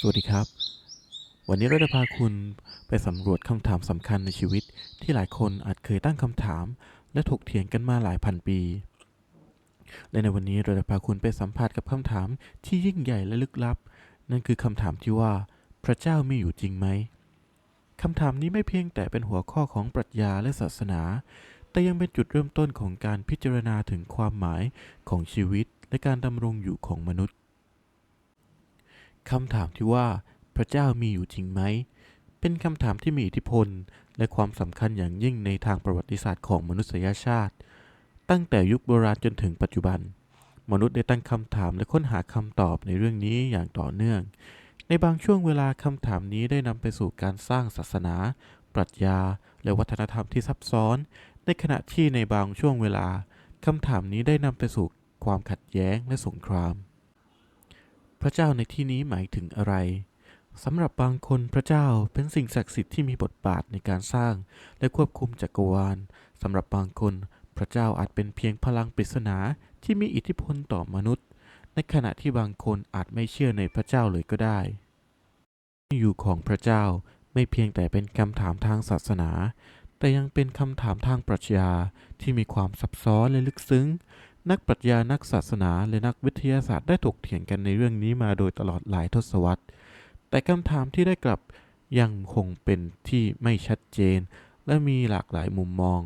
สวัสดีครับ วันนี้เราจะพาคุณไปสำรวจคำถามสำคัญในชีวิต ที่หลายคนอาจเคยตั้งคำถาม และถกเถียงกันมาหลายพันปี และในวันนี้เราจะพาคุณไปสัมผัสกับคำถามที่ยิ่งใหญ่และลึกลับ นั่นคือคำถามที่ว่า พระเจ้ามีอยู่จริงไหมคำถามนี้ไม่เพียงแต่เป็นหัวข้อของปรัชญาและศาสนา แต่ยังเป็นจุดเริ่มต้นของการพิจารณาถึงความหมายของชีวิตและการดำรงอยู่ของมนุษย์ คำถามที่ว่าพระเจ้ามีอยู่จริงไหม เป็นคำถามที่มีอิทธิพล และความสำคัญอย่างยิ่งในทางประวัติศาสตร์ของมนุษยชาติ ตั้งแต่ยุคโบราณจนถึงปัจจุบัน มนุษย์ได้ตั้งคำถามและค้นหาคำตอบในเรื่องนี้อย่างต่อเนื่อง ในบางช่วงเวลาคำถามนี้ได้นำไปสู่การสร้างศาสนา ปรัชญา และวัฒนธรรมที่ซับซ้อน ในขณะที่ในบางช่วงเวลาคำถามนี้ได้นำไปสู่ความขัดแย้งและสงคราม พระเจ้าในที่นี้หมายถึงอะไรสำหรับบางคนพระเจ้าเป็นสิ่งศักดิ์สิทธิ์ที่มีบทบาทในการสร้าง และควบคุมจักรวาลสำหรับบางคน พระเจ้าอาจเป็นเพียงพลังปริศนาที่มีอิทธิพลต่อมนุษย์ ในขณะที่บางคนอาจไม่เชื่อในพระเจ้าเลยก็ได้ อยู่ของพระเจ้าไม่เพียงแต่เป็นคำถามทางศาสนา แต่ยังเป็นคำถามทางปรัชญาที่มีความซับซ้อนและลึกซึ้ง นักปรัชญานักศาสนา และนักวิทยาศาสตร์ได้ถกเถียงกันในเรื่องนี้มาโดยตลอดหลายทศวรรษ แต่คำถามที่ได้กลับยังคงเป็นที่ไม่ชัดเจน และมีหลากหลายมุมมอง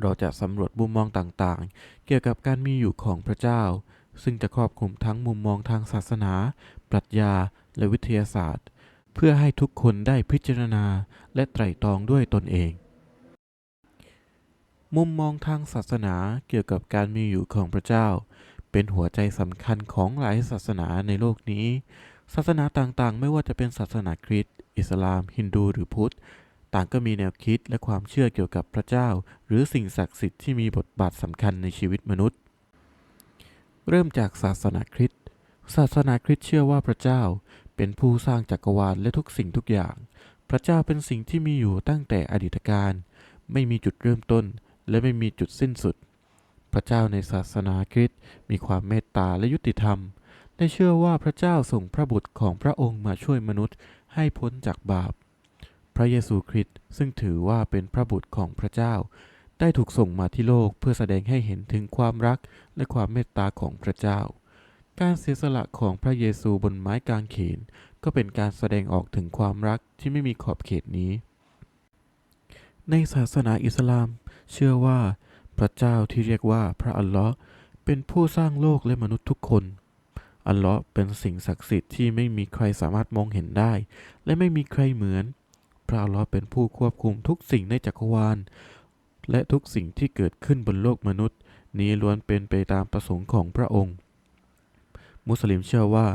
เราจะสำรวจมุมมองต่างๆ เกี่ยวกับการมีอยู่ของพระเจ้า ซึ่งจะครอบคลุมทั้งมุมมองทางศาสนา ปรัชญา และวิทยาศาสตร์ เพื่อให้ทุกคนได้พิจารณาและไตร่ตรองด้วยตนเอง มุมมองทางศาสนาเกี่ยวกับการมีอยู่ของพระเจ้า เป็นหัวใจสำคัญของหลายศาสนาในโลกนี้ ศาสนาต่างๆ ไม่ว่าจะเป็นศาสนาคริสต์อิสลาม ฮินดูหรือพุทธ ต่างก็มีแนวคิดและความเชื่อเกี่ยวกับพระเจ้า หรือสิ่งศักดิ์สิทธิ์ที่มีบทบาทสำคัญในชีวิตมนุษย์ เริ่มจากศาสนาคริสต์ศาสนาคริสต์เชื่อว่าพระเจ้า เป็นผู้สร้างจักรวาลและทุกสิ่งทุกอย่าง พระเจ้าเป็นสิ่งที่มีอยู่ตั้งแต่อดีตการ ไม่มีจุดเริ่มต้น และไม่มีจุดสิ้นสุด พระเจ้าในศาสนาคริสต์มีความเมตตาและยุติธรรม ได้เชื่อว่าพระเจ้าส่งพระบุตรของพระองค์มาช่วยมนุษย์ให้พ้นจากบาป พระเยซูคริสต์ซึ่งถือว่าเป็นพระบุตรของพระเจ้า ได้ถูกส่งมาที่โลกเพื่อแสดงให้เห็นถึงความรักและความเมตตาของพระเจ้า การเสียสละของพระเยซูบนไม้กางเขนก็เป็นการแสดงออกถึงความรักที่ไม่มีขอบเขตนี้ ในศาสนาอิสลาม เชื่อว่าพระเจ้าที่เรียกว่าพระอัลเลาะห์เป็นผู้สร้างโลกและมนุษย์ทุกคน อัลเลาะห์เป็นสิ่งศักดิ์สิทธิ์ที่ไม่มีใครสามารถมองเห็นได้ และไม่มีใครเหมือน พระอัลเลาะห์เป็นผู้ควบคุมทุกสิ่งในจักรวาล และทุกสิ่งที่เกิดขึ้นบนโลกมนุษย์ นี้ล้วนเป็นไปตามประสงค์ของพระองค์ มุสลิมเชื่อว่า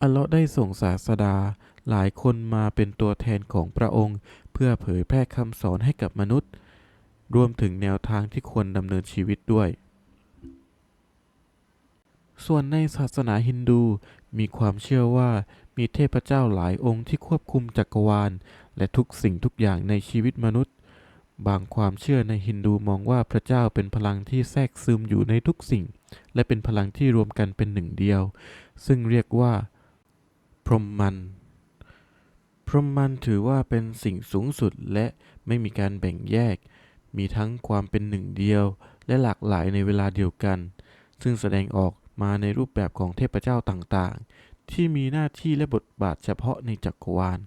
อัลเลาะห์ได้ส่งศาสดาหลายคนมาเป็นตัวแทนของพระองค์ เพื่อเผยแพร่คำสอนให้กับมนุษย์ รวมถึงแนวทางที่ควรดำเนินชีวิตด้วย ส่วนในศาสนาฮินดูมีความเชื่อว่ามีเทพเจ้าหลายองค์ที่ควบคุมจักรวาล และทุกสิ่งทุกอย่างในชีวิตมนุษย์ บางความเชื่อในฮินดูมองว่าพระเจ้าเป็นพลังที่แทรกซึมอยู่ในทุกสิ่ง และเป็นพลังที่รวมกันเป็นหนึ่งเดียว ซึ่งเรียกว่า พรหมมันพรหมมันถือว่าเป็นสิ่งสูงสุดและไม่มีการแบ่งแยก มีทั้งความเป็นหนึ่งเดียว และหลากหลายในเวลาเดียวกัน ซึ่งแสดงออกมาในรูปแบบของเทพเจ้าต่างๆ ที่มีหน้าที่และบทบาทเฉพาะในจักรวาล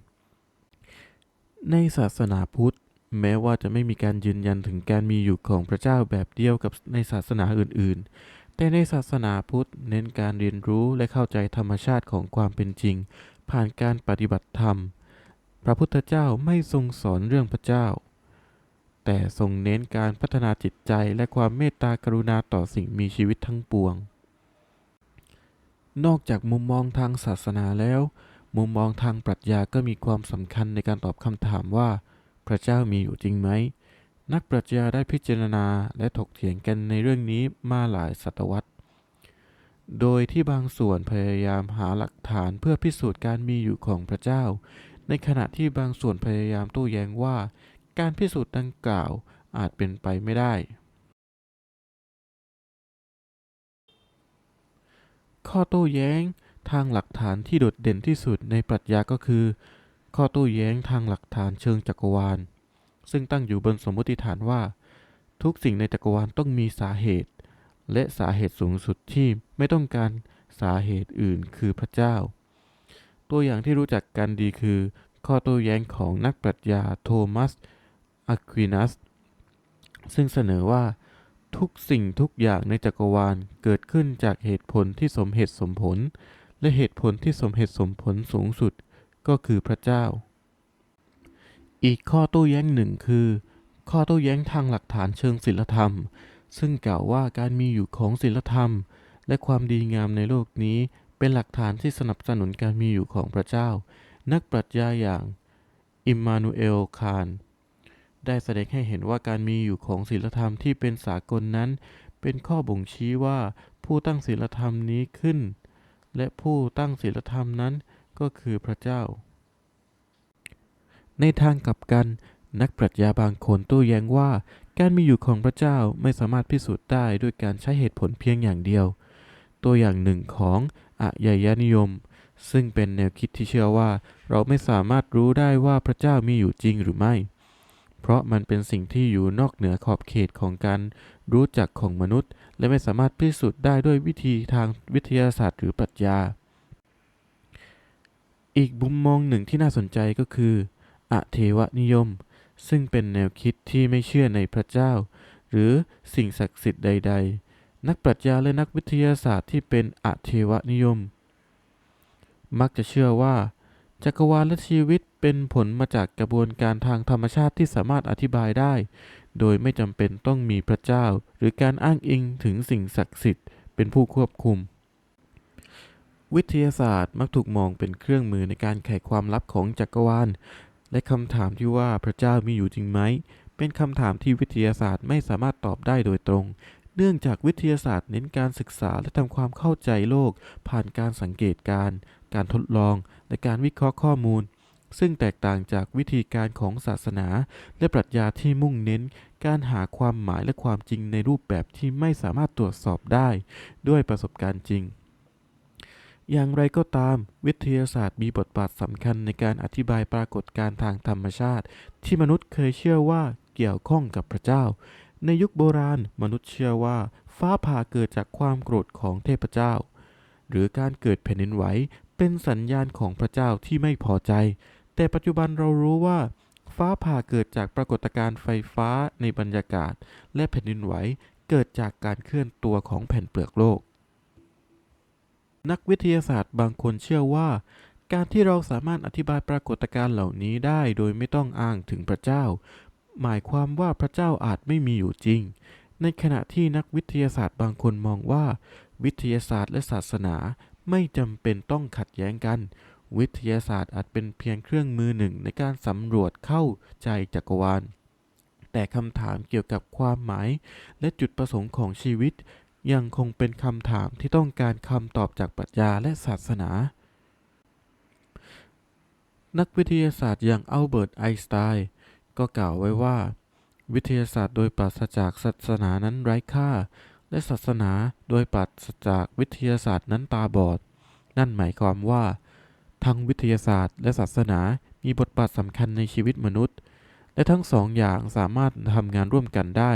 ในศาสนาพุทธ แม้ว่าจะไม่มีการยืนยันถึงการมีอยู่ของพระเจ้าแบบเดียวกับในศาสนาอื่น ๆ แต่ในศาสนาพุทธเน้นการเรียนรู้และเข้าใจธรรมชาติของความเป็นจริง ผ่านการปฏิบัติธรรม พระพุทธเจ้าไม่ทรงสอนเรื่องพระเจ้า แต่ทรงเน้นการพัฒนาจิตใจและความเมตตากรุณาต่อสิ่งมีชีวิตทั้งปวง นอกจากมุมมองทางศาสนาแล้ว มุมมองทางปรัชญาก็มีความสำคัญในการตอบคำถามว่า พระเจ้ามีอยู่จริงไหม นักปรัชญาได้พิจารณาและถกเถียงกันในเรื่องนี้มาหลายศตวรรษ โดยที่บางส่วนพยายามหาหลักฐานเพื่อพิสูจน์การมีอยู่ของพระเจ้า ในขณะที่บางส่วนพยายามโต้แย้งว่า การพิสูจน์ดังกล่าวอาจเป็นไปไม่ได้ ข้อโต้แย้งทางหลักฐานที่โดดเด่นที่สุดในปรัชญาก็คือ ข้อโต้แย้งทางหลักฐานเชิงจักรวาล ซึ่งตั้งอยู่บนสมมติฐานว่า ทุกสิ่งในจักรวาลต้องมีสาเหตุ และสาเหตุสูงสุดที่ไม่ต้องการสาเหตุอื่นคือพระเจ้า ตัวอย่างที่รู้จักกันดีคือ ข้อโต้แย้งของนักปรัชญาโทมัส อะควินัสซึ่งเสนอว่าทุกสิ่งทุกอย่างในจักรวาลเกิดขึ้นจากเหตุผลที่สมเหตุสมผล และเหตุผลที่สมเหตุสมผลสูงสุดก็คือพระเจ้า อีกข้อโต้แย้งหนึ่งคือ ข้อโต้แย้งทางหลักฐานเชิงศิลธรรม ซึ่งกล่าวว่าการมีอยู่ของศิลธรรม และความดีงามในโลกนี้เป็นหลักฐานที่สนับสนุนการมีอยู่ของพระเจ้า นักปรัชญาอย่าง อิมมานูเอล คาน ได้แสดงให้เห็นว่าการมีอยู่ของศีลธรรมที่เป็นสากลนั้น เป็นข้อบ่งชี้ว่าผู้ตั้งศีลธรรมนี้ขึ้น และผู้ตั้งศีลธรรมนั้นก็คือพระเจ้า ในทางกลับกัน นักปรัชญาบางคนโต้แย้งว่าการมีอยู่ของพระเจ้าไม่สามารถพิสูจน์ได้ด้วยการใช้เหตุผลเพียงอย่างเดียว ตัวอย่างหนึ่งของอายายนิยม ซึ่งเป็นแนวคิดที่เชื่อว่าเราไม่สามารถรู้ได้ว่าพระเจ้ามีอยู่จริงหรือไม่ เพราะมันเป็นสิ่งที่อยู่นอกเหนือขอบเขตของการรู้จักของมนุษย์ และไม่สามารถพิสูจน์ได้ด้วยวิธีทางวิทยาศาสตร์หรือปรัชญา อีกมุมมองหนึ่งที่น่าสนใจก็คืออเทวนิยม ซึ่งเป็นแนวคิดที่ไม่เชื่อในพระเจ้า หรือสิ่งศักดิ์สิทธิ์ใด ๆ นักปรัชญาและนักวิทยาศาสตร์ที่เป็นอเทวนิยม มักจะเชื่อว่าจักรวาลและชีวิต เป็นผลมาจากกระบวนการทางธรรมชาติที่สามารถอธิบายได้ โดยไม่จำเป็นต้องมีพระเจ้า หรือการอ้างอิงถึงสิ่งศักดิ์สิทธิ์เป็นผู้ควบคุม วิทยาศาสตร์มักถูกมองเป็นเครื่องมือในการไขความลับของจักรวาล และคำถามที่ว่าพระเจ้ามีอยู่จริงไหม เป็นคำถามที่วิทยาศาสตร์ไม่สามารถตอบได้โดยตรง เนื่องจากวิทยาศาสตร์เน้นการศึกษาและทำความเข้าใจโลก ผ่านการสังเกตการณ์การทดลอง และการวิเคราะห์ข้อมูล ซึ่งแตกต่างจากวิธีการของศาสนา และปรัชญาที่มุ่งเน้น การหาความหมายและความจริงในรูปแบบที่ไม่สามารถตรวจสอบได้ ด้วยประสบการณ์จริง อย่างไรก็ตาม วิทยาศาสตร์มีบทบาทสำคัญในการอธิบายปรากฏการณ์ทางธรรมชาติ ที่มนุษย์เคยเชื่อว่าเกี่ยวข้องกับพระเจ้า ในยุคโบราณ มนุษย์เชื่อว่า ฟ้าผ่าเกิดจากความโกรธของเทพเจ้า หรือการเกิดแผ่นดินไหวเป็นสัญญาณของพระเจ้าที่ไม่พอใจ แต่ปัจจุบันเรารู้ว่า ฟ้าผ่าเกิดจากปรากฏการณ์ไฟฟ้าในบรรยากาศ และแผ่นดินไหวเกิดจากการเคลื่อนตัวของแผ่นเปลือกโลก นักวิทยาศาสตร์บางคนเชื่อว่า การที่เราสามารถอธิบายปรากฏการณ์เหล่านี้ได้โดยไม่ต้องอ้างถึงพระเจ้า หมายความว่าพระเจ้าอาจไม่มีอยู่จริง ในขณะที่นักวิทยาศาสตร์บางคนมองว่า วิทยาศาสตร์และศาสนาไม่จำเป็นต้องขัดแย้งกัน วิทยาศาสตร์อาจเป็นเพียงเครื่องมือหนึ่งในการสำรวจเข้าใจจักรวาล แต่คำถามเกี่ยวกับความหมายและจุดประสงค์ของชีวิต ยังคงเป็นคำถามที่ต้องการคำตอบจากปรัชญาและศาสนา นักวิทยาศาสตร์อย่างอัลเบิร์ตไอน์สไตน์ก็กล่าวไว้ว่า วิทยาศาสตร์โดยปราศจากศาสนานั้นไร้ค่า และศาสนาโดยปราศจากวิทยาศาสตร์นั้นตาบอด นั่นหมายความว่า ทั้งวิทยาศาสตร์ และศาสนามีบทบาทสำคัญในชีวิตมนุษย์ และทั้งสองอย่างสามารถทำงานร่วมกันได้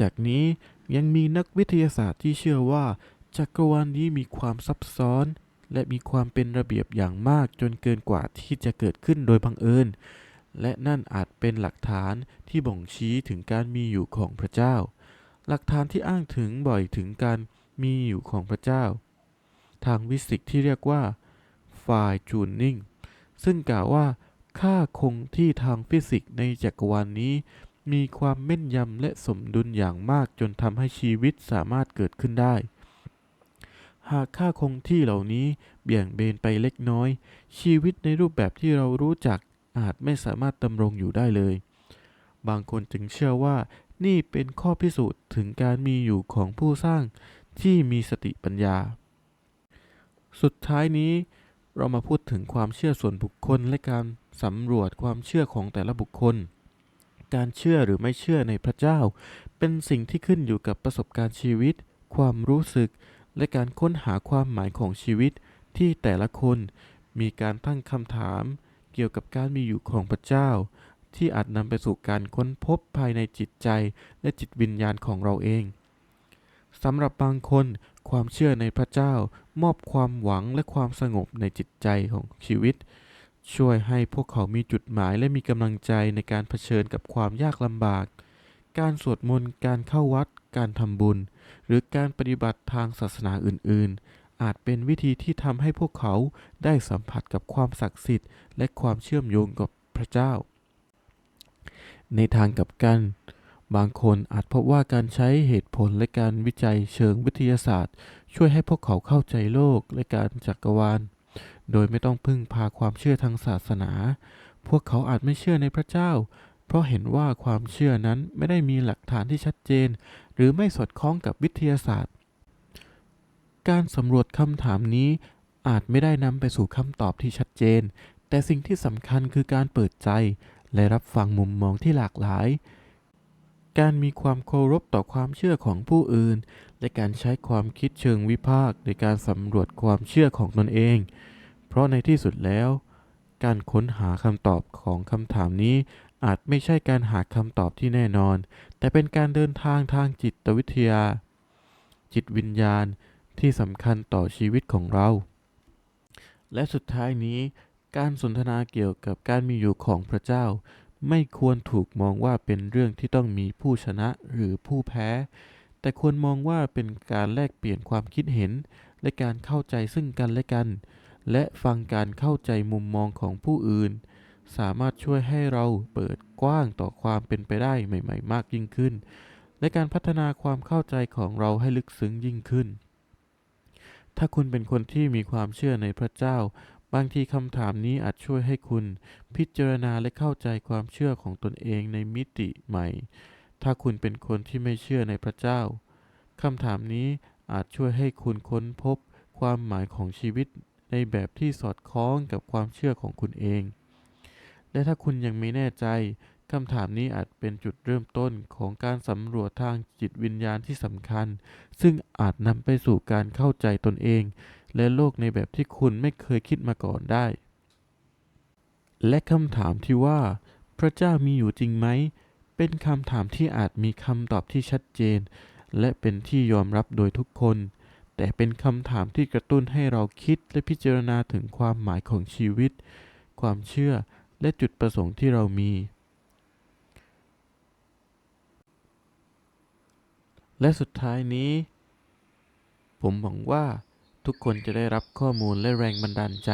จากนี้ยังมีนักวิทยาศาสตร์ที่เชื่อว่าจักรวาลนี้มีความซับซ้อน และมีความเป็นระเบียบอย่างมากจนเกินกว่าที่จะเกิดขึ้นโดยบังเอิญ และนั่นอาจเป็นหลักฐานที่บ่งชี้ถึงการมีอยู่ของพระเจ้า หลักฐานที่อ้างถึงบ่อยถึงการมีอยู่ของพระเจ้า ทางวิสิกส์ที่เรียกว่า fine tuning ซึ่งกล่าวว่าค่าคงที่ทางฟิสิกส์ในจักรวาลนนี้ มีความแม่นยำและสมดุลอย่างมากจนทำให้ชีวิตสามารถเกิดขึ้นได้ หากค่าคงที่เหล่านี้เบี่ยงเบนไปเล็กน้อย ชีวิตในรูปแบบที่เรารู้จักอาจไม่สามารถดำรงอยู่ได้เลย บางคนจึงเชื่อว่านี่เป็นข้อพิสูจน์ถึงการมีอยู่ของผู้สร้างที่มีสติปัญญา สุดท้ายนี้เรามาพูดถึงความเชื่อส่วนบุคคลและการสำรวจความเชื่อของแต่ละบุคคล การเชื่อหรือไม่เชื่อในพระเจ้า เป็นสิ่งที่ขึ้นอยู่กับประสบการณ์ชีวิต ความรู้สึก และการค้นหาความหมายของชีวิตที่แต่ละคนมีการตั้งคำถาม เกี่ยวกับการมีอยู่ของพระเจ้า ที่อาจนำไปสู่การค้นพบภายในจิตใจและจิตวิญญาณของเราเอง สำหรับบางคนความเชื่อในพระเจ้า มอบความหวังและความสงบในจิตใจของชีวิต ช่วยให้พวกเขามีจุดหมายและมีกำลังใจในการเผชิญกับความยากลำบาก การสวดมนต์การเข้าวัด การทำบุญ หรือการปฏิบัติทางศาสนาอื่น ๆ อาจเป็นวิธีที่ทำให้พวกเขาได้สัมผัสกับความศักดิ์สิทธิ์ และความเชื่อมโยงกับพระเจ้า ในทางกลับกัน บางคนอาจพบว่าการใช้เหตุผลและการวิจัยเชิงวิทยาศาสตร์ ช่วยให้พวกเขาเข้าใจโลกและการจักรวาล โดยไม่ต้องพึ่งพาความเชื่อทางศาสนา พวกเขาอาจไม่เชื่อในพระเจ้า เพราะเห็นว่าความเชื่อนั้นไม่ได้มีหลักฐานที่ชัดเจน หรือไม่สอดคล้องกับวิทยาศาสตร์ การสำรวจคำถามนี้อาจไม่ได้นำไปสู่คำตอบที่ชัดเจน แต่สิ่งที่สำคัญคือการเปิดใจ และรับฟังมุมมองที่หลากหลาย การมีความเคารพต่อความเชื่อของผู้อื่น และการใช้ความคิดเชิงวิพากษ์ในการสำรวจความเชื่อของตนเอง เพราะในที่สุดแล้ว การค้นหาคำตอบของคำถามนี้ อาจไม่ใช่การหาคำตอบที่แน่นอน แต่เป็นการเดินทางทางจิตวิทยา จิตวิญญาณที่สำคัญต่อชีวิตของเรา และสุดท้ายนี้ การสนทนาเกี่ยวกับการมีอยู่ของพระเจ้า ไม่ควรถูกมองว่าเป็นเรื่องที่ต้องมีผู้ชนะหรือผู้แพ้ แต่ควรมองว่าเป็นการแลกเปลี่ยนความคิดเห็น และการเข้าใจซึ่งกันและกัน และฟังการเข้าใจมุมมองของผู้อื่น สามารถช่วยให้เราเปิดกว้างต่อความเป็นไปได้ใหม่ ๆ มากยิ่งขึ้น และการพัฒนาความเข้าใจของเราให้ลึกซึ้งยิ่งขึ้นถ้าคุณเป็นคนที่มีความเชื่อในพระเจ้า บางทีคำถามนี้อาจช่วยให้คุณ พิจารณาและเข้าใจความเชื่อของตนเองในมิติใหม่ ถ้าคุณเป็นคนที่ไม่เชื่อในพระเจ้าคำถามนี้อาจช่วยให้คุณค้นพบความหมายของชีวิตในแบบที่สอดคล้องกับความเชื่อของคุณเอง และถ้าคุณยังไม่แน่ใจคำถามนี้อาจเป็นจุดเริ่มต้นของการสำรวจทางจิตวิญญาณที่สำคัญ ซึ่งอาจนำไปสู่การเข้าใจตนเอง และโลกในแบบที่คุณไม่เคยคิดมาก่อนได้ และคำถามที่ว่า พระเจ้ามีอยู่จริงไหม เป็นคำถามที่อาจมีคำตอบที่ชัดเจน และเป็นที่ยอมรับโดยทุกคน แต่เป็นคำถามที่กระตุ้นให้เราคิดและพิจารณาถึงความหมายของชีวิต ความเชื่อและจุดประสงค์ที่เรามี และสุดท้ายนี้ ผมหวังว่า ทุกคนจะได้รับข้อมูลและแรงบันดาลใจ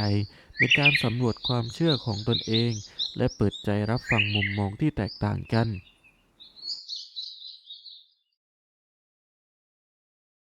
ในการสำรวจความเชื่อของตนเอง และเปิดใจรับฟังมุมมองที่แตกต่างกัน